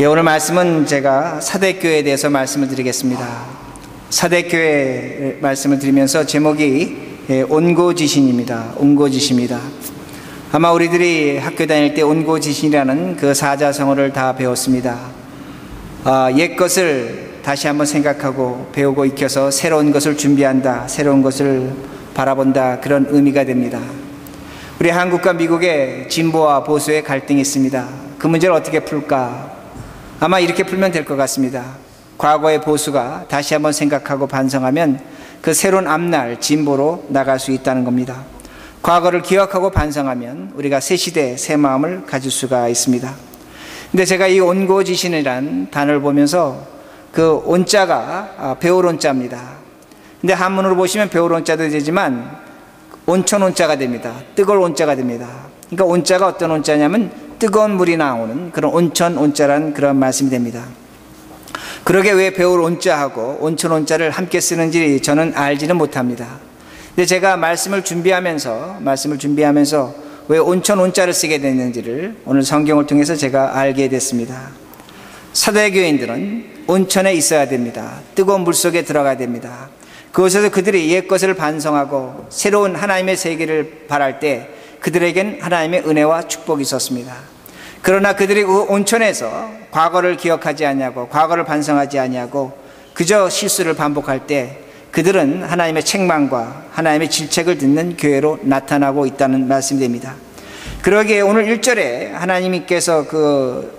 예, 오늘 말씀은 제가 사대교회에 대해서 말씀을 드리겠습니다. 사대교회 말씀을 드리면서 제목이 예, 온고지신입니다. 온고지신입니다. 아마 우리들이 학교 다닐 때 온고지신이라는 그 사자성어를 다 배웠습니다. 아, 옛 것을 다시 한번 생각하고 배우고 익혀서 새로운 것을 준비한다. 새로운 것을 바라본다. 그런 의미가 됩니다. 우리 한국과 미국의 진보와 보수의 갈등이 있습니다. 그 문제를 어떻게 풀까? 아마 이렇게 풀면 될 것 같습니다. 과거의 보수가 다시 한번 생각하고 반성하면 그 새로운 앞날 진보로 나갈 수 있다는 겁니다. 과거를 기억하고 반성하면 우리가 새 시대 새 마음을 가질 수가 있습니다. 근데 제가 이 온고지신이란 단어를 보면서 그 온자가 아, 배울 온자입니다. 근데 한문으로 보시면 배울 온자도 되지만 온천 온자가 됩니다. 뜨거울 온자가 됩니다. 그러니까 온자가 어떤 온자냐면 뜨거운 물이 나오는 그런 온천 온자라는 그런 말씀이 됩니다. 그러게 왜 배울 온자하고 온천 온자를 함께 쓰는지 저는 알지는 못합니다. 근데 제가 말씀을 준비하면서 말씀을 준비하면서 왜 온천 온자를 쓰게 됐는지를 오늘 성경을 통해서 제가 알게 됐습니다. 사대교인들은 온천에 있어야 됩니다. 뜨거운 물 속에 들어가야 됩니다. 그곳에서 그들이 옛 것을 반성하고 새로운 하나님의 세계를 바랄 때 그들에겐 하나님의 은혜와 축복이 있었습니다. 그러나 그들이 그 온천에서 과거를 기억하지 않냐고 과거를 반성하지 않냐고 그저 실수를 반복할 때 그들은 하나님의 책망과 하나님의 질책을 듣는 교회로 나타나고 있다는 말씀이 됩니다. 그러기에 오늘 1절에 하나님께서 그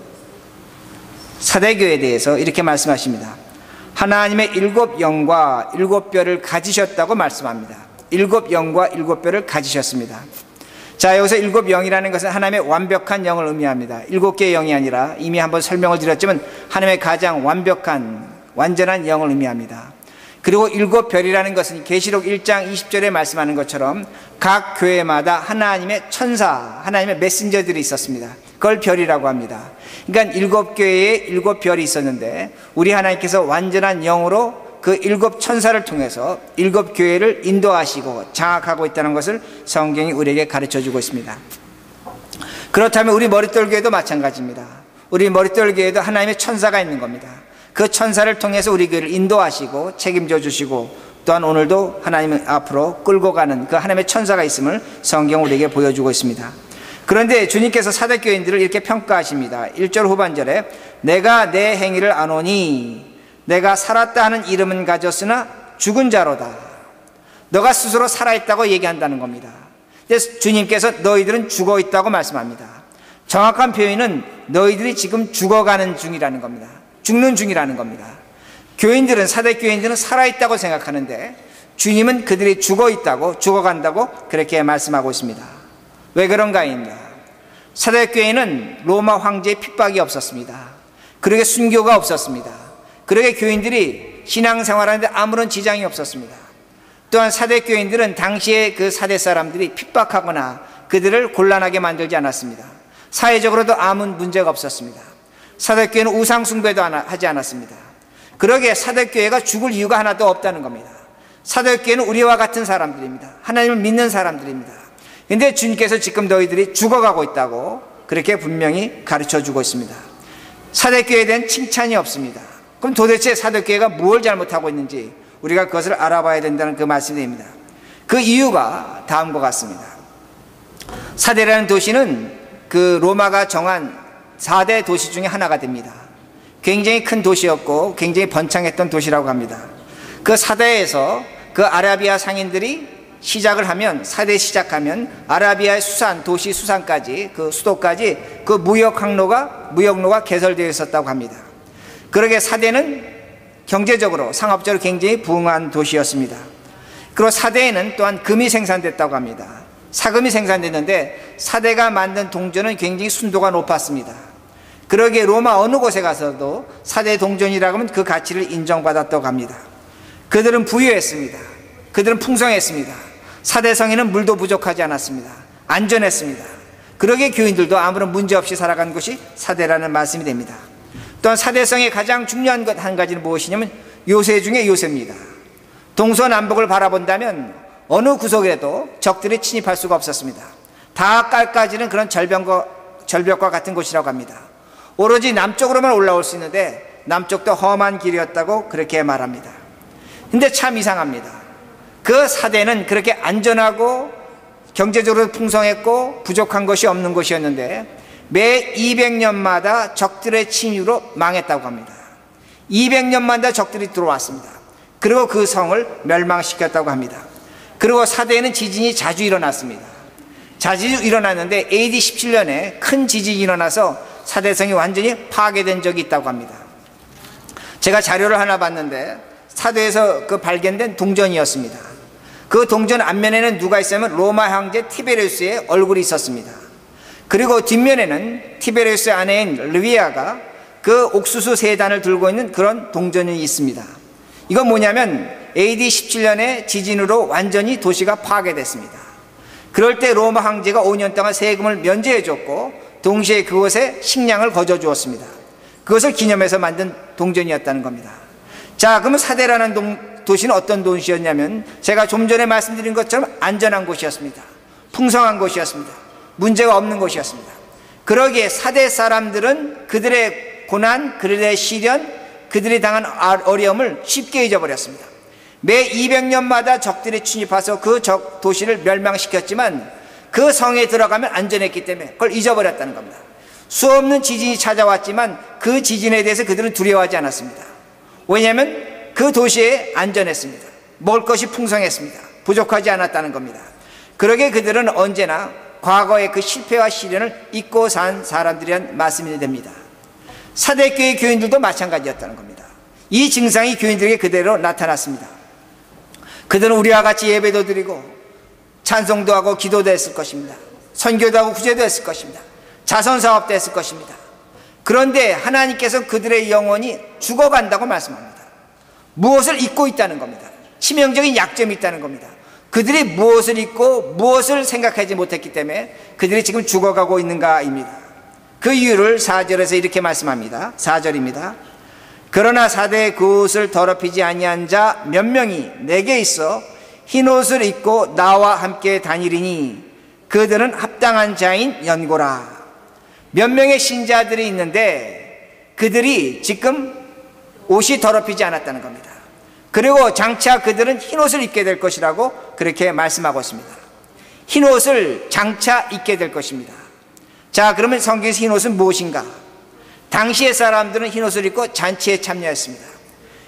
사대교에 대해서 이렇게 말씀하십니다. 하나님의 일곱 영과 일곱 뼈를 가지셨다고 말씀합니다. 일곱 영과 일곱 뼈를 가지셨습니다. 자, 여기서 일곱 영이라는 것은 하나님의 완벽한 영을 의미합니다. 일곱 개의 영이 아니라 이미 한번 설명을 드렸지만 하나님의 가장 완벽한, 완전한 영을 의미합니다. 그리고 일곱 별이라는 것은 계시록 1장 20절에 말씀하는 것처럼 각 교회마다 하나님의 천사, 하나님의 메신저들이 있었습니다. 그걸 별이라고 합니다. 그러니까 일곱 교회에 일곱 별이 있었는데 우리 하나님께서 완전한 영으로 그 일곱 천사를 통해서 일곱 교회를 인도하시고 장악하고 있다는 것을 성경이 우리에게 가르쳐 주고 있습니다. 그렇다면 우리 머릿돌 교회도 마찬가지입니다. 우리 머릿돌 교회도 하나님의 천사가 있는 겁니다. 그 천사를 통해서 우리 교회를 인도하시고 책임져 주시고 또한 오늘도 하나님 앞으로 끌고 가는 그 하나님의 천사가 있음을 성경 우리에게 보여주고 있습니다. 그런데 주님께서 사대교인들을 이렇게 평가하십니다. 1절 후반절에 내가 내 행위를 아노니 내가 살았다 하는 이름은 가졌으나 죽은 자로다. 너가 스스로 살아있다고 얘기한다는 겁니다. 그래서 주님께서 너희들은 죽어 있다고 말씀합니다. 정확한 표현은 너희들이 지금 죽어가는 중이라는 겁니다. 죽는 중이라는 겁니다. 교인들은, 사대 교인들은 살아있다고 생각하는데 주님은 그들이 죽어 있다고, 죽어간다고 그렇게 말씀하고 있습니다. 왜 그런가입니다. 사대 교회는 로마 황제의 핍박이 없었습니다. 그러게 순교가 없었습니다. 그러게 교인들이 신앙생활하는데 아무런 지장이 없었습니다. 또한 사대 교인들은 당시에 그 사대 사람들이 핍박하거나 그들을 곤란하게 만들지 않았습니다. 사회적으로도 아무 문제가 없었습니다. 사대교회는 우상숭배도 하지 않았습니다. 그러기에 사대교회가 죽을 이유가 하나도 없다는 겁니다. 사대교회는 우리와 같은 사람들입니다. 하나님을 믿는 사람들입니다. 근데 주님께서 지금 너희들이 죽어가고 있다고 그렇게 분명히 가르쳐 주고 있습니다. 사대교회에 대한 칭찬이 없습니다. 그럼 도대체 사도교회가 무엇을 잘못하고 있는지 우리가 그것을 알아봐야 된다는 그 말씀입니다. 그 이유가 다음과 같습니다. 사대라는 도시는 그 로마가 정한 4대 도시 중에 하나가 됩니다. 굉장히 큰 도시였고 굉장히 번창했던 도시라고 합니다. 그 사대에서 그 아라비아 상인들이 시작을 하면 사대 시작하면 아라비아의 수산 도시 수산까지 그 수도까지 그 무역 항로가 무역로가 개설되어 있었다고 합니다. 그러게 사대는 경제적으로 상업적으로 굉장히 부흥한 도시였습니다. 그리고 사대에는 또한 금이 생산됐다고 합니다. 사금이 생산됐는데 사대가 만든 동전은 굉장히 순도가 높았습니다. 그러기에 로마 어느 곳에 가서도 사대 동전이라고 하면 그 가치를 인정받았다고 합니다. 그들은 부유했습니다. 그들은 풍성했습니다. 사대성에는 물도 부족하지 않았습니다. 안전했습니다. 그러기에 교인들도 아무런 문제 없이 살아간 것이 사대라는 말씀이 됩니다. 또한 사대성의 가장 중요한 것 한 가지는 무엇이냐면 요새 중에 요새입니다. 동서남북을 바라본다면 어느 구석에도 적들이 침입할 수가 없었습니다. 다 깔까지는 그런 절벽과, 절벽과 같은 곳이라고 합니다. 오로지 남쪽으로만 올라올 수 있는데 남쪽도 험한 길이었다고 그렇게 말합니다. 근데 참 이상합니다. 그 사대는 그렇게 안전하고 경제적으로 풍성했고 부족한 것이 없는 곳이었는데 매 200년마다 적들의 침입으로 망했다고 합니다. 200년마다 적들이 들어왔습니다. 그리고 그 성을 멸망시켰다고 합니다. 그리고 사대에는 지진이 자주 일어났습니다. 자주 일어났는데 AD 17년에 큰 지진이 일어나서 사대성이 완전히 파괴된 적이 있다고 합니다. 제가 자료를 하나 봤는데 사대에서 그 발견된 동전이었습니다. 그 동전 앞면에는 누가 있었냐면 로마 황제 티베리우스의 얼굴이 있었습니다. 그리고 뒷면에는 티베리우스 아내인 르비아가 그 옥수수 세 단을 들고 있는 그런 동전이 있습니다. 이건 뭐냐면 AD 17년에 지진으로 완전히 도시가 파괴됐습니다. 그럴 때 로마 황제가 5년 동안 세금을 면제해 줬고 동시에 그곳에 식량을 거저 주었습니다. 그것을 기념해서 만든 동전이었다는 겁니다. 자, 그러면 사대라는 동, 도시는 어떤 도시였냐면 제가 좀 전에 말씀드린 것처럼 안전한 곳이었습니다. 풍성한 곳이었습니다. 문제가 없는 곳이었습니다. 그러기에 사대 사람들은 그들의 고난, 그들의 시련, 그들이 당한 어려움을 쉽게 잊어버렸습니다. 매 200년마다 적들이 침입해서 그 적 도시를 멸망시켰지만 그 성에 들어가면 안전했기 때문에 그걸 잊어버렸다는 겁니다. 수없는 지진이 찾아왔지만 그 지진에 대해서 그들은 두려워하지 않았습니다. 왜냐하면 그 도시에 안전했습니다. 먹을 것이 풍성했습니다. 부족하지 않았다는 겁니다. 그러게 그들은 언제나 과거의 그 실패와 시련을 잊고 산 사람들이란 말씀이 됩니다. 사대교회 교인들도 마찬가지였다는 겁니다. 이 증상이 교인들에게 그대로 나타났습니다. 그들은 우리와 같이 예배도 드리고 찬송도 하고 기도도 했을 것입니다. 선교도 하고 구제도 했을 것입니다. 자선 사업도 했을 것입니다. 그런데 하나님께서 그들의 영혼이 죽어간다고 말씀합니다. 무엇을 잊고 있다는 겁니다. 치명적인 약점이 있다는 겁니다. 그들이 무엇을 잊고 무엇을 생각하지 못했기 때문에 그들이 지금 죽어가고 있는가입니다. 그 이유를 4절에서 이렇게 말씀합니다. 4절입니다. 그러나 사대의 그 옷을 더럽히지 아니한 자 몇 명이 내게 있어 흰 옷을 입고 나와 함께 다니리니 그들은 합당한 자인 연고라. 몇 명의 신자들이 있는데 그들이 지금 옷이 더럽히지 않았다는 겁니다. 그리고 장차 그들은 흰 옷을 입게 될 것이라고 그렇게 말씀하고 있습니다. 흰 옷을 장차 입게 될 것입니다. 자, 그러면 성경에서 흰 옷은 무엇인가? 당시의 사람들은 흰 옷을 입고 잔치에 참여했습니다.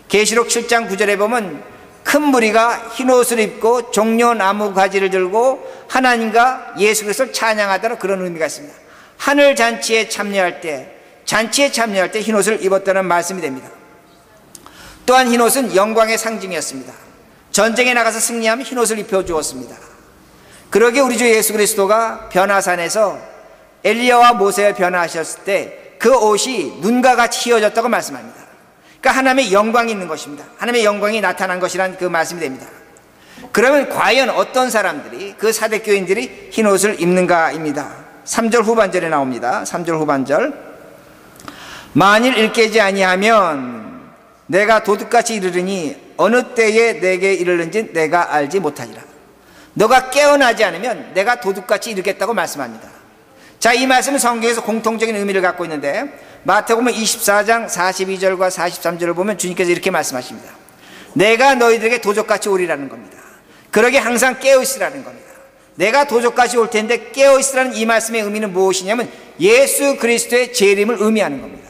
계시록 7장 9절에 보면 큰 무리가 흰 옷을 입고 종려 나무 가지를 들고 하나님과 예수 그리스도를 찬양하다는 그런 의미가 있습니다. 하늘 잔치에 참여할 때 잔치에 참여할 때 흰 옷을 입었다는 말씀이 됩니다. 또한 흰 옷은 영광의 상징이었습니다. 전쟁에 나가서 승리하면 흰 옷을 입혀 주었습니다. 그러게 우리 주 예수 그리스도가 변화산에서 엘리야와 모세를 변화하셨을 때 그 옷이 눈과 같이 휘어졌다고 말씀합니다. 그러니까 하나님의 영광이 있는 것입니다. 하나님의 영광이 나타난 것이란 그 말씀이 됩니다. 그러면 과연 어떤 사람들이 그 사대 교인들이 흰 옷을 입는가입니다. 3절 후반절에 나옵니다. 3절 후반절. 만일 일깨지 아니하면 내가 도둑같이 이르르니 어느 때에 내게 이르는지 내가 알지 못하리라. 너가 깨어나지 않으면 내가 도둑같이 이르겠다고 말씀합니다. 자, 이 말씀은 성경에서 공통적인 의미를 갖고 있는데 마태복음 24장 42절과 43절을 보면 주님께서 이렇게 말씀하십니다. 내가 너희들에게 도적같이 오리라는 겁니다. 그러게 항상 깨어 있으라는 겁니다. 내가 도적같이 올 텐데 깨어 있으라는 이 말씀의 의미는 무엇이냐면 예수 그리스도의 재림을 의미하는 겁니다.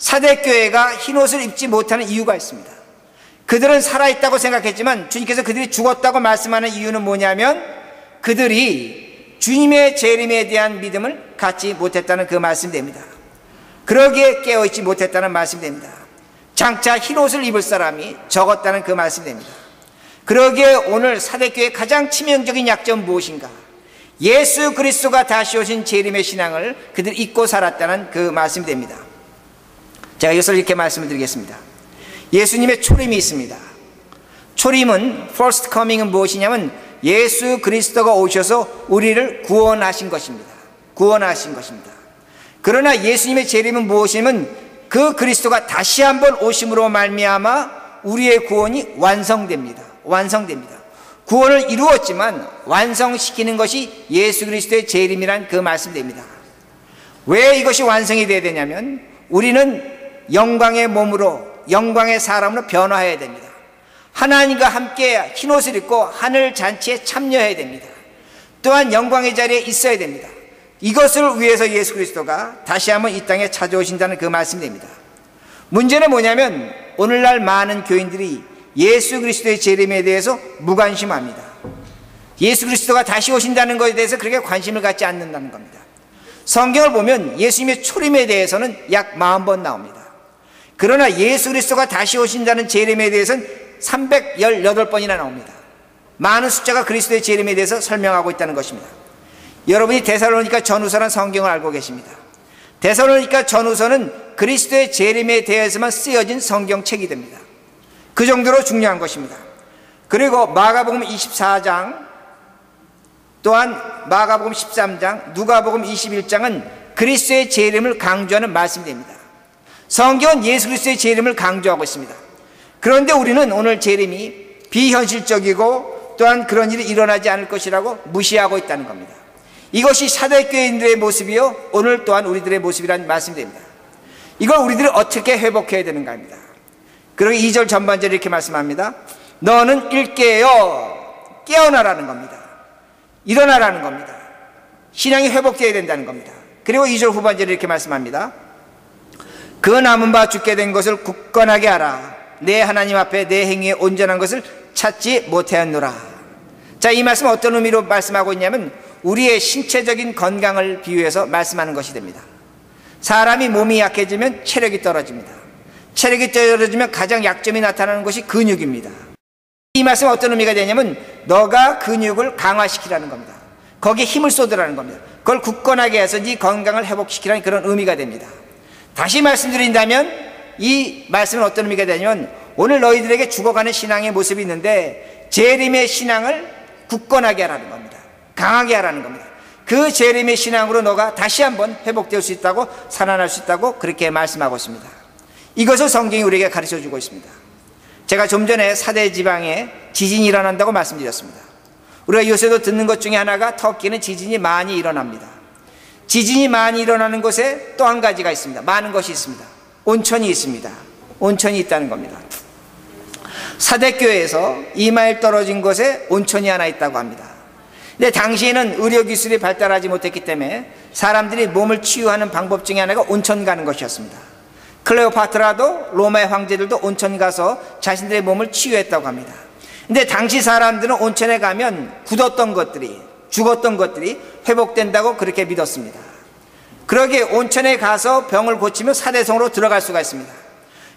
사대교회가 흰옷을 입지 못하는 이유가 있습니다. 그들은 살아있다고 생각했지만 주님께서 그들이 죽었다고 말씀하는 이유는 뭐냐면 그들이 주님의 재림에 대한 믿음을 갖지 못했다는 그 말씀됩니다. 그러기에 깨어있지 못했다는 말씀됩니다. 장차 흰옷을 입을 사람이 적었다는 그 말씀됩니다. 그러기에 오늘 사대교회 가장 치명적인 약점 무엇인가? 예수 그리스도가 다시 오신 재림의 신앙을 그들 잊고 살았다는 그 말씀이 됩니다. 제가 이것을 이렇게 말씀을 드리겠습니다. 예수님의 초림이 있습니다. 초림은 first coming은 무엇이냐면 예수 그리스도가 오셔서 우리를 구원하신 것입니다. 구원하신 것입니다. 그러나 예수님의 재림은 무엇이냐면 그 그리스도가 다시 한번 오심으로 말미암아 우리의 구원이 완성됩니다. 완성됩니다. 구원을 이루었지만 완성시키는 것이 예수 그리스도의 재림이란 그 말씀됩니다. 왜 이것이 완성이 되어야 되냐면 우리는 영광의 몸으로 영광의 사람으로 변화해야 됩니다. 하나님과 함께 흰옷을 입고 하늘 잔치에 참여해야 됩니다. 또한 영광의 자리에 있어야 됩니다. 이것을 위해서 예수 그리스도가 다시 한번 이 땅에 찾아오신다는 그 말씀입니다. 문제는 뭐냐면 오늘날 많은 교인들이 예수 그리스도의 재림에 대해서 무관심합니다. 예수 그리스도가 다시 오신다는 것에 대해서 그렇게 관심을 갖지 않는다는 겁니다. 성경을 보면 예수님의 초림에 대해서는 약 40번 나옵니다. 그러나 예수 그리스도가 다시 오신다는 재림에 대해서는 318번이나 나옵니다. 많은 숫자가 그리스도의 재림에 대해서 설명하고 있다는 것입니다. 여러분이 데살로니가 전후서란 성경을 알고 계십니다. 데살로니가 전후서는 그리스도의 재림에 대해서만 쓰여진 성경책이 됩니다. 그 정도로 중요한 것입니다. 그리고 마가복음 24장 또한 마가복음 13장, 누가복음 21장은 그리스도의 재림을 강조하는 말씀입니다. 성경은 예수 그리스도의 재림을 강조하고 있습니다. 그런데 우리는 오늘 재림이 비현실적이고 또한 그런 일이 일어나지 않을 것이라고 무시하고 있다는 겁니다. 이것이 사대교인들의 모습이요 오늘 또한 우리들의 모습이라는 말씀입니다. 이걸 우리들이 어떻게 회복해야 되는가 합니다. 그리고 2절 전반절에 이렇게 말씀합니다. 너는 일깨어 깨어나라는 겁니다. 일어나라는 겁니다. 신앙이 회복되어야 된다는 겁니다. 그리고 2절 후반절에 이렇게 말씀합니다. 그 남은 바 죽게 된 것을 굳건하게 하라. 내 하나님 앞에 내 행위에 온전한 것을 찾지 못하였노라. 자, 이 말씀 어떤 의미로 말씀하고 있냐면 우리의 신체적인 건강을 비유해서 말씀하는 것이 됩니다. 사람이 몸이 약해지면 체력이 떨어집니다. 체력이 떨어지면 가장 약점이 나타나는 것이 근육입니다. 이 말씀은 어떤 의미가 되냐면 너가 근육을 강화시키라는 겁니다. 거기에 힘을 쏟으라는 겁니다. 그걸 굳건하게 해서 네 건강을 회복시키라는 그런 의미가 됩니다. 다시 말씀드린다면 이 말씀은 어떤 의미가 되냐면 오늘 너희들에게 죽어가는 신앙의 모습이 있는데 재림의 신앙을 굳건하게 하라는 겁니다. 강하게 하라는 겁니다. 그 재림의 신앙으로 너가 다시 한번 회복될 수 있다고 살아날 수 있다고 그렇게 말씀하고 있습니다. 이것을 성경이 우리에게 가르쳐 주고 있습니다. 제가 좀 전에 사대 지방에 지진이 일어난다고 말씀드렸습니다. 우리가 요새도 듣는 것 중에 하나가 터키는 지진이 많이 일어납니다. 지진이 많이 일어나는 곳에 또 한 가지가 있습니다. 많은 것이 있습니다. 온천이 있습니다. 온천이 있다는 겁니다. 사대교에서 2마일 떨어진 곳에 온천이 하나 있다고 합니다. 근데 당시에는 의료기술이 발달하지 못했기 때문에 사람들이 몸을 치유하는 방법 중에 하나가 온천 가는 것이었습니다. 클레오파트라도 로마의 황제들도 온천 가서 자신들의 몸을 치유했다고 합니다. 근데 당시 사람들은 온천에 가면 굳었던 것들이 죽었던 것들이 회복된다고 그렇게 믿었습니다. 그러기에 온천에 가서 병을 고치면 사대성으로 들어갈 수가 있습니다.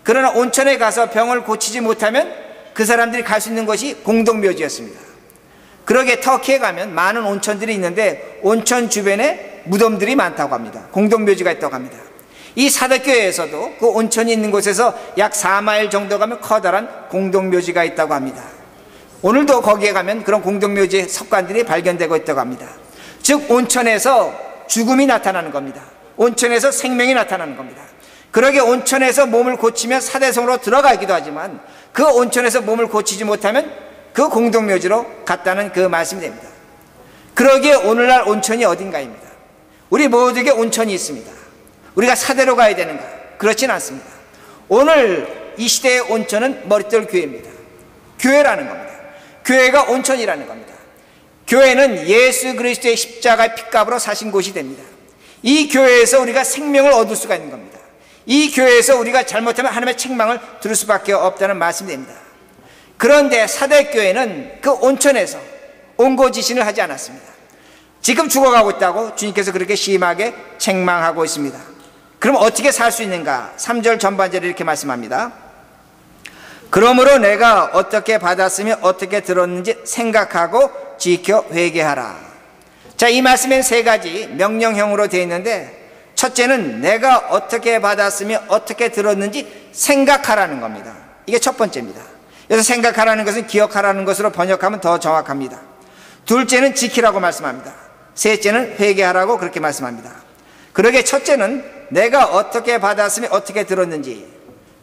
그러나 온천에 가서 병을 고치지 못하면 그 사람들이 갈 수 있는 것이 공동묘지였습니다. 그러기에 터키에 가면 많은 온천들이 있는데 온천 주변에 무덤들이 많다고 합니다. 공동묘지가 있다고 합니다. 이 사대교회에서도 그 온천이 있는 곳에서 약 4마일 정도 가면 커다란 공동묘지가 있다고 합니다. 오늘도 거기에 가면 그런 공동묘지 석관들이 발견되고 있다고 합니다. 즉 온천에서 죽음이 나타나는 겁니다. 온천에서 생명이 나타나는 겁니다. 그러게 온천에서 몸을 고치면 사대성으로 들어가기도 하지만 그 온천에서 몸을 고치지 못하면 그 공동묘지로 갔다는 그 말씀이 됩니다. 그러기에 오늘날 온천이 어딘가입니다. 우리 모두에게 온천이 있습니다. 우리가 사대로 가야 되는가? 그렇진 않습니다. 오늘 이 시대의 온천은 머릿돌 교회입니다. 교회라는 겁니다. 교회가 온천이라는 겁니다. 교회는 예수 그리스도의 십자가 핏값으로 사신 곳이 됩니다. 이 교회에서 우리가 생명을 얻을 수가 있는 겁니다. 이 교회에서 우리가 잘못하면 하나님의 책망을 들을 수밖에 없다는 말씀이 됩니다. 그런데 사대교회는 그 온천에서 온고지신을 하지 않았습니다. 지금 죽어가고 있다고 주님께서 그렇게 심하게 책망하고 있습니다. 그럼 어떻게 살 수 있는가? 3절 전반절에 이렇게 말씀합니다. 그러므로 내가 어떻게 받았으며 어떻게 들었는지 생각하고 지켜 회개하라. 자, 이 말씀엔 세 가지 명령형으로 되어 있는데 첫째는 내가 어떻게 받았으며 어떻게 들었는지 생각하라는 겁니다. 이게 첫 번째입니다. 그래서 생각하라는 것은 기억하라는 것으로 번역하면 더 정확합니다. 둘째는 지키라고 말씀합니다. 셋째는 회개하라고 그렇게 말씀합니다. 그러게 첫째는 내가 어떻게 받았으며 어떻게 들었는지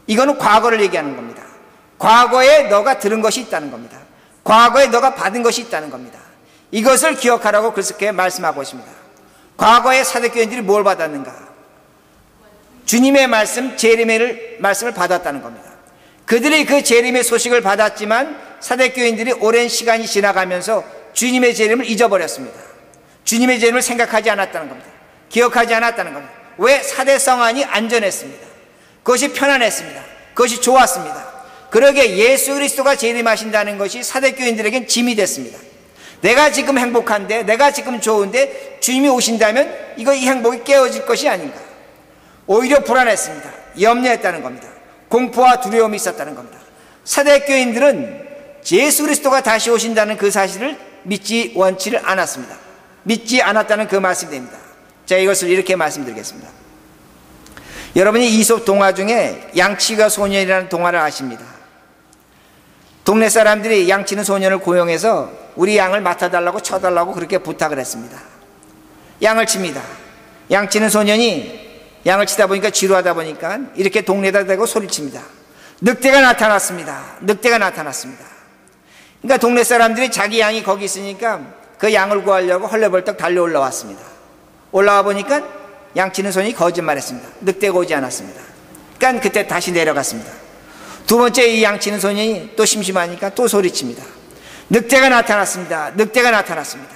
이거는 과거를 얘기하는 겁니다. 과거에 너가 들은 것이 있다는 겁니다. 과거에 너가 받은 것이 있다는 겁니다. 이것을 기억하라고 그렇게 말씀하고 있습니다. 과거의 사대교인들이 뭘 받았는가? 주님의 말씀, 제리메를 말씀을 받았다는 겁니다. 그들이 그 재림의 소식을 받았지만 사대교인들이 오랜 시간이 지나가면서 주님의 재림을 잊어버렸습니다. 주님의 재림을 생각하지 않았다는 겁니다. 기억하지 않았다는 겁니다. 왜 사대성안이 안전했습니다. 그것이 편안했습니다. 그것이 좋았습니다. 그러게 예수 그리스도가 재림하신다는 것이 사대교인들에겐 짐이 됐습니다. 내가 지금 행복한데, 내가 지금 좋은데 주님이 오신다면 이거 이 행복이 깨어질 것이 아닌가. 오히려 불안했습니다. 염려했다는 겁니다. 공포와 두려움이 있었다는 겁니다. 사대교인들은 예수 그리스도가 다시 오신다는 그 사실을 믿지 원치를 않았습니다. 믿지 않았다는 그 됩니다. 자, 이것을 이렇게 말씀드리겠습니다. 여러분이 이솝 동화 중에 양치가 소년이라는 동화를 아십니다. 동네 사람들이 양치는 소년을 고용해서 우리 양을 맡아달라고 쳐달라고 그렇게 부탁을 했습니다. 양을 칩니다. 양치는 소년이 양을 치다 보니까 지루하다 보니까 이렇게 동네에다 대고 소리칩니다. 늑대가 나타났습니다. 늑대가 나타났습니다. 그러니까 동네 사람들이 자기 양이 거기 있으니까 그 양을 구하려고 헐레벌떡 달려 올라왔습니다. 올라와 보니까 양치는 손이 거짓말했습니다. 늑대가 오지 않았습니다. 그러니까 그때 다시 내려갔습니다. 두 번째 이 양치는 소년이 또 심심하니까 또 소리칩니다. 늑대가 나타났습니다. 늑대가 나타났습니다.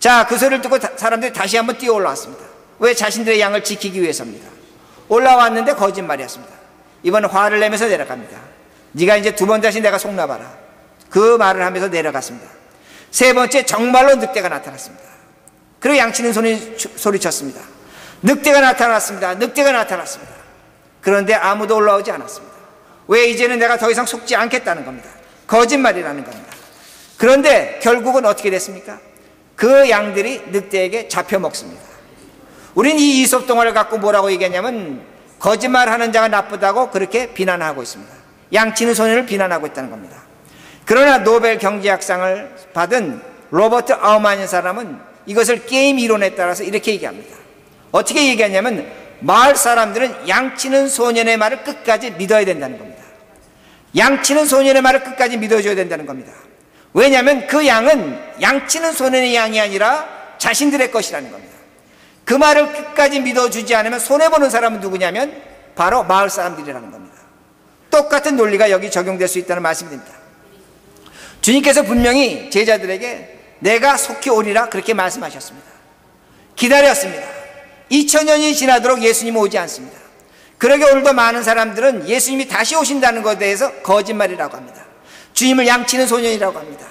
자, 그 소리를 듣고 사람들이 다시 한번 뛰어 올라왔습니다. 왜 자신들의 양을 지키기 위해서입니다. 올라왔는데 거짓말이었습니다. 이번엔 화를 내면서 내려갑니다. 네가 이제 두 번 다시 내가 속나봐라. 그 말을 하면서 내려갔습니다. 세 번째 정말로 늑대가 나타났습니다. 그리고 양치는 소리, 소리쳤습니다. 늑대가 나타났습니다. 늑대가 나타났습니다. 그런데 아무도 올라오지 않았습니다. 왜 이제는 내가 더 이상 속지 않겠다는 겁니다. 거짓말이라는 겁니다. 그런데 결국은 어떻게 됐습니까? 그 양들이 늑대에게 잡혀 먹습니다. 우리는 이 이솝 동화를 갖고 뭐라고 얘기하냐면 거짓말하는 자가 나쁘다고 그렇게 비난하고 있습니다. 양치는 소년을 비난하고 있다는 겁니다. 그러나 노벨 경제학상을 받은 로버트 아우만이 사람은 이것을 게임 이론에 따라서 이렇게 얘기합니다. 어떻게 얘기하냐면 마을 사람들은 양치는 소년의 말을 끝까지 믿어야 된다는 겁니다. 양치는 소년의 말을 끝까지 믿어줘야 된다는 겁니다. 왜냐하면 그 양은 양치는 소년의 양이 아니라 자신들의 것이라는 겁니다. 그 말을 끝까지 믿어주지 않으면 손해보는 사람은 누구냐면 바로 마을 사람들이라는 겁니다. 똑같은 논리가 여기 적용될 수 있다는 말씀입니다. 주님께서 분명히 제자들에게 내가 속히 오리라 그렇게 말씀하셨습니다. 기다렸습니다. 2000년이 지나도록 예수님 오지 않습니다. 그러게 오늘도 많은 사람들은 예수님이 다시 오신다는 것에 대해서 거짓말이라고 합니다. 주님을 양치는 소년이라고 합니다.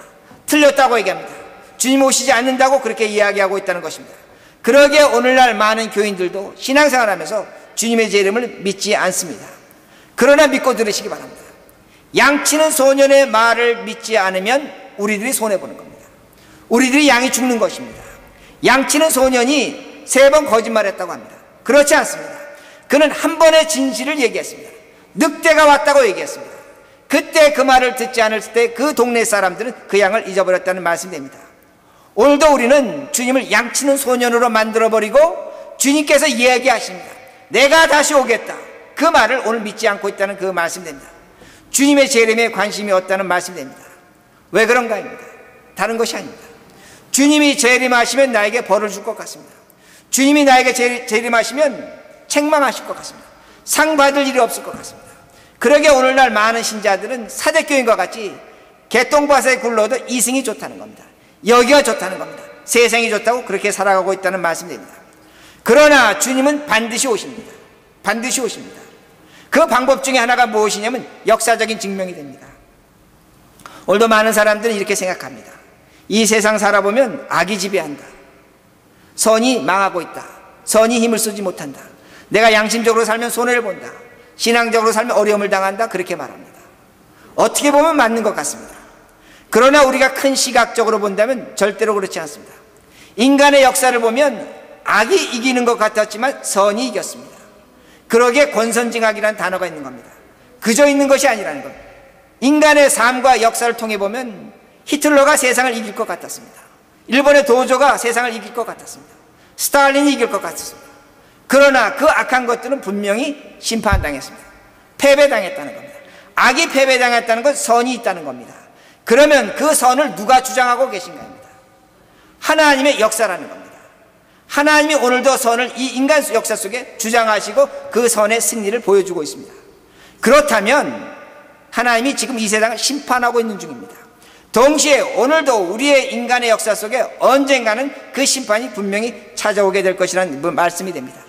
틀렸다고 얘기합니다. 주님 오시지 않는다고 그렇게 이야기하고 있다는 것입니다. 그러게 오늘날 많은 교인들도 신앙생활 하면서 주님의 제 이름을 믿지 않습니다. 그러나 믿고 들으시기 바랍니다. 양치는 소년의 말을 믿지 않으면 우리들이 손해 보는 겁니다. 우리들이 양이 죽는 것입니다. 양치는 소년이 세 번 거짓말했다고 합니다. 그렇지 않습니다. 그는 한 번의 진실을 얘기했습니다. 늑대가 왔다고 얘기했습니다. 그때 그 말을 듣지 않을 때 그 동네 사람들은 그 양을 잊어버렸다는 말씀입니다. 오늘도 우리는 주님을 양치는 소년으로 만들어버리고 주님께서 이야기하십니다. 내가 다시 오겠다. 그 말을 오늘 믿지 않고 있다는 그 말씀됩니다. 주님의 재림에 관심이 없다는 말씀됩니다. 왜 그런가입니다. 다른 것이 아닙니다. 주님이 재림하시면 나에게 벌을 줄 것 같습니다. 주님이 나에게 재림하시면 책망하실 것 같습니다. 상 받을 일이 없을 것 같습니다. 그러게 오늘날 많은 신자들은 사대교인과 같이 개똥밭에 굴러도 이승이 좋다는 겁니다. 여기가 좋다는 겁니다. 세상이 좋다고 그렇게 살아가고 있다는 말씀입니다. 그러나 주님은 반드시 오십니다. 반드시 오십니다. 그 방법 중에 하나가 무엇이냐면 역사적인 증명이 됩니다. 오늘도 많은 사람들은 이렇게 생각합니다. 이 세상 살아보면 악이 지배한다. 선이 망하고 있다. 선이 힘을 쓰지 못한다. 내가 양심적으로 살면 손해를 본다. 신앙적으로 살면 어려움을 당한다. 그렇게 말합니다. 어떻게 보면 맞는 것 같습니다. 그러나 우리가 큰 시각적으로 본다면 절대로 그렇지 않습니다. 인간의 역사를 보면 악이 이기는 것 같았지만 선이 이겼습니다. 그러기에 권선징악이라는 단어가 있는 겁니다. 그저 있는 것이 아니라는 겁니다. 인간의 삶과 역사를 통해 보면 히틀러가 세상을 이길 것 같았습니다. 일본의 도조가 세상을 이길 것 같았습니다. 스탈린이 이길 것 같았습니다. 그러나 그 악한 것들은 분명히 심판당했습니다. 패배당했다는 겁니다. 악이 패배당했다는 건 선이 있다는 겁니다. 그러면 그 선을 누가 주장하고 계신가입니다. 하나님의 역사라는 겁니다. 하나님이 오늘도 선을 이 인간 역사 속에 주장하시고 그 선의 승리를 보여주고 있습니다. 그렇다면 하나님이 지금 이 세상을 심판하고 있는 중입니다. 동시에 오늘도 우리의 인간의 역사 속에 언젠가는 그 심판이 분명히 찾아오게 될 것이라는 말씀이 됩니다.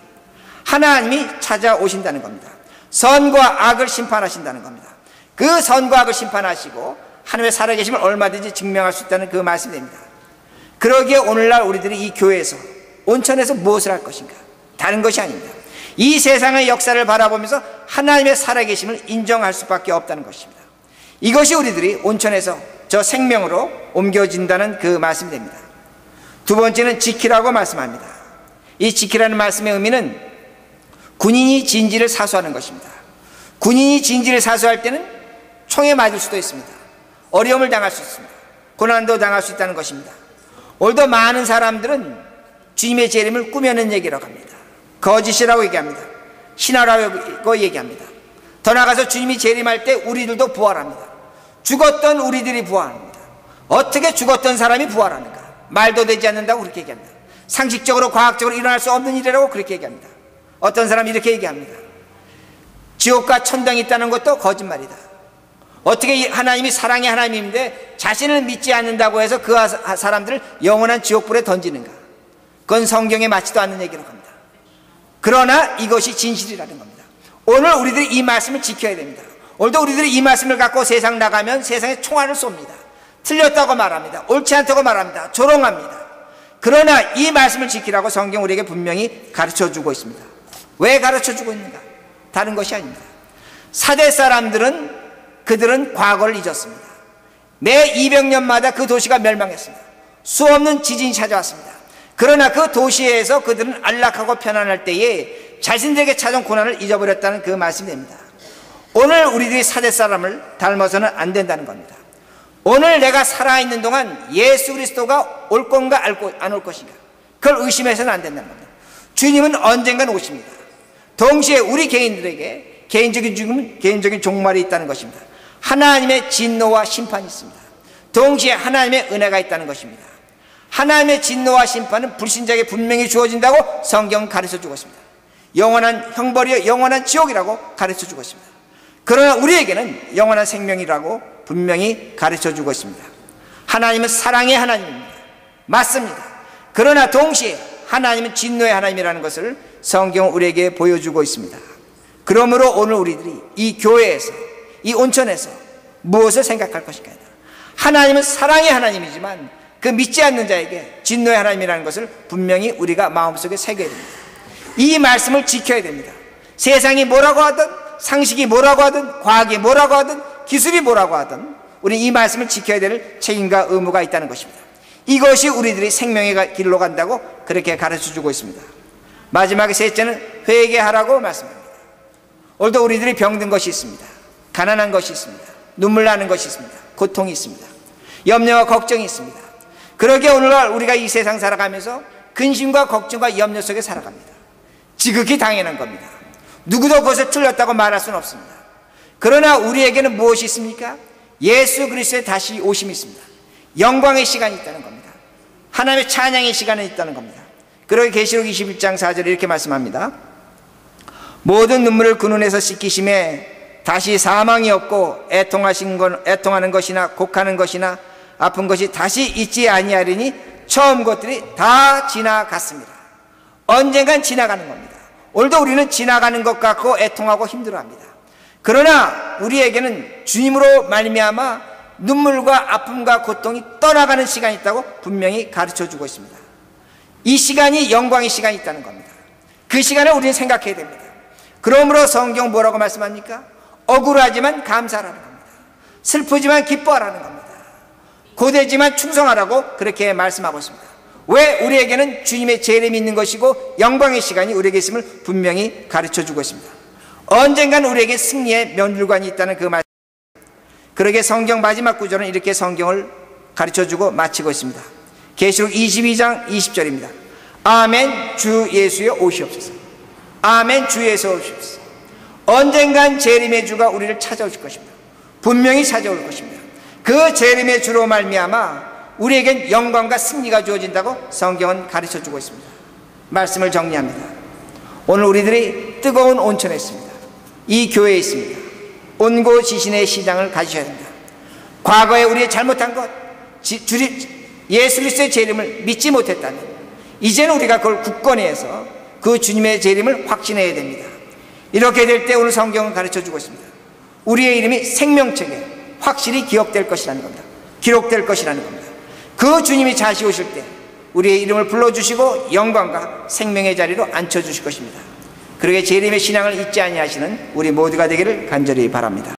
하나님이 찾아오신다는 겁니다. 선과 악을 심판하신다는 겁니다. 그 선과 악을 심판하시고 하나님의 살아계심을 얼마든지 증명할 수 있다는 그 말씀이 됩니다. 그러기에 오늘날 우리들이 이 교회에서 온천에서 무엇을 할 것인가? 다른 것이 아닙니다. 이 세상의 역사를 바라보면서 하나님의 살아계심을 인정할 수밖에 없다는 것입니다. 이것이 우리들이 온천에서 저 생명으로 옮겨진다는 그 말씀이 됩니다. 두 번째는 지키라고 말씀합니다. 이 지키라는 말씀의 의미는 군인이 진지를 사수하는 것입니다. 군인이 진지를 사수할 때는 총에 맞을 수도 있습니다. 어려움을 당할 수 있습니다. 고난도 당할 수 있다는 것입니다. 오늘도 많은 사람들은 주님의 재림을 꾸며낸 얘기라고 합니다. 거짓이라고 얘기합니다. 신화라고 얘기합니다. 더 나아가서 주님이 재림할 때 우리들도 부활합니다. 죽었던 우리들이 부활합니다. 어떻게 죽었던 사람이 부활하는가? 말도 되지 않는다고 그렇게 얘기합니다. 상식적으로 과학적으로 일어날 수 없는 일이라고 그렇게 얘기합니다. 어떤 사람이 이렇게 얘기합니다. 지옥과 천당이 있다는 것도 거짓말이다. 어떻게 하나님이 사랑의 하나님인데 자신을 믿지 않는다고 해서 그 사람들을 영원한 지옥불에 던지는가? 그건 성경에 맞지도 않는 얘기라고 합니다. 그러나 이것이 진실이라는 겁니다. 오늘 우리들이 이 말씀을 지켜야 됩니다. 오늘도 우리들이 이 말씀을 갖고 세상 나가면 세상에 총알을 쏩니다. 틀렸다고 말합니다. 옳지 않다고 말합니다. 조롱합니다. 그러나 이 말씀을 지키라고 성경 우리에게 분명히 가르쳐 주고 있습니다. 왜 가르쳐 주고 있는가? 다른 것이 아닙니다. 사대 사람들은 그들은 과거를 잊었습니다. 매 200년마다 그 도시가 멸망했습니다. 수없는 지진이 찾아왔습니다. 그러나 그 도시에서 그들은 안락하고 편안할 때에 자신들에게 찾아온 고난을 잊어버렸다는 그 말씀이 됩니다. 오늘 우리들이 사대 사람을 닮아서는 안 된다는 겁니다. 오늘 내가 살아있는 동안 예수 그리스도가 올 건가 안 올 것인가 그걸 의심해서는 안 된다는 겁니다. 주님은 언젠간 오십니다. 동시에 우리 개인들에게 개인적인 죽음은 개인적인 종말이 있다는 것입니다. 하나님의 진노와 심판이 있습니다. 동시에 하나님의 은혜가 있다는 것입니다. 하나님의 진노와 심판은 불신자에게 분명히 주어진다고 성경 가르쳐 주고 있습니다. 영원한 형벌이요 영원한 지옥이라고 가르쳐 주고 있습니다. 그러나 우리에게는 영원한 생명이라고 분명히 가르쳐 주고 있습니다. 하나님은 사랑의 하나님입니다. 맞습니다. 그러나 동시에 하나님은 진노의 하나님이라는 것을 성경 우리에게 보여주고 있습니다. 그러므로 오늘 우리들이 이 교회에서 이 온천에서 무엇을 생각할 것인가? 하나님은 사랑의 하나님이지만 그 믿지 않는 자에게 진노의 하나님이라는 것을 분명히 우리가 마음속에 새겨야 됩니다. 이 말씀을 지켜야 됩니다. 세상이 뭐라고 하든 상식이 뭐라고 하든 과학이 뭐라고 하든 기술이 뭐라고 하든 우리 이 말씀을 지켜야 될 책임과 의무가 있다는 것입니다. 이것이 우리들이 생명의 길로 간다고 그렇게 가르쳐 주고 있습니다. 마지막에 셋째는 회개하라고 말씀합니다. 오늘도 우리들이 병든 것이 있습니다. 가난한 것이 있습니다. 눈물 나는 것이 있습니다. 고통이 있습니다. 염려와 걱정이 있습니다. 그러기에 오늘날 우리가 이 세상 살아가면서 근심과 걱정과 염려 속에 살아갑니다. 지극히 당연한 겁니다. 누구도 그것을 틀렸다고 말할 수는 없습니다. 그러나 우리에게는 무엇이 있습니까? 예수 그리스도의 다시 오심이 있습니다. 영광의 시간이 있다는 겁니다. 하나님의 찬양의 시간이 있다는 겁니다. 그러기 계시록 21장 4절에 이렇게 말씀합니다. 모든 눈물을 그 눈에서 씻기심에 다시 사망이 없고 애통하신 건 애통하는 것이나 곡하는 것이나 아픈 것이 다시 있지 아니하리니 처음 것들이 다 지나갔습니다. 언젠간 지나가는 겁니다. 오늘도 우리는 지나가는 것 같고 애통하고 힘들어합니다. 그러나 우리에게는 주님으로 말미암아 눈물과 아픔과 고통이 떠나가는 시간이 있다고 분명히 가르쳐 주고 있습니다. 이 시간이 영광의 시간이 있다는 겁니다. 그 시간을 우리는 생각해야 됩니다. 그러므로 성경 뭐라고 말씀합니까? 억울하지만 감사하라는 겁니다. 슬프지만 기뻐하라는 겁니다. 고되지만 충성하라고 그렇게 말씀하고 있습니다. 왜 우리에게는 주님의 재림이 있는 것이고 영광의 시간이 우리에게 있음을 분명히 가르쳐 주고 있습니다. 언젠간 우리에게 승리의 면류관이 있다는 그 말씀. 그러게 성경 마지막 구절은 이렇게 성경을 가르쳐 주고 마치고 있습니다. 계시록 22장 20절입니다. 아멘 주 예수여 오시옵소서. 아멘 주 예수 오시옵소서. 언젠간 재림의 주가 우리를 찾아오실 것입니다. 분명히 찾아올 것입니다. 그 재림의 주로 말미암아 우리에겐 영광과 승리가 주어진다고 성경은 가르쳐 주고 있습니다. 말씀을 정리합니다. 오늘 우리들이 뜨거운 온천에 있습니다. 이 교회에 있습니다. 온고 지신의 시장을 가지셔야 됩니다. 과거에 우리의 잘못한 것, 지, 주리, 예수 그리스도의 제 이름을 믿지 못했다면 이제는 우리가 그걸 굳건히 해서 그 주님의 제 이름을 확신해야 됩니다. 이렇게 될 때 오늘 성경은 가르쳐 주고 있습니다. 우리의 이름이 생명책에 확실히 기억될 것이라는 겁니다. 기록될 것이라는 겁니다. 그 주님이 다시 오실 때 우리의 이름을 불러주시고 영광과 생명의 자리로 앉혀주실 것입니다. 그러게 제 이름의 신앙을 잊지 아니하시는 우리 모두가 되기를 간절히 바랍니다.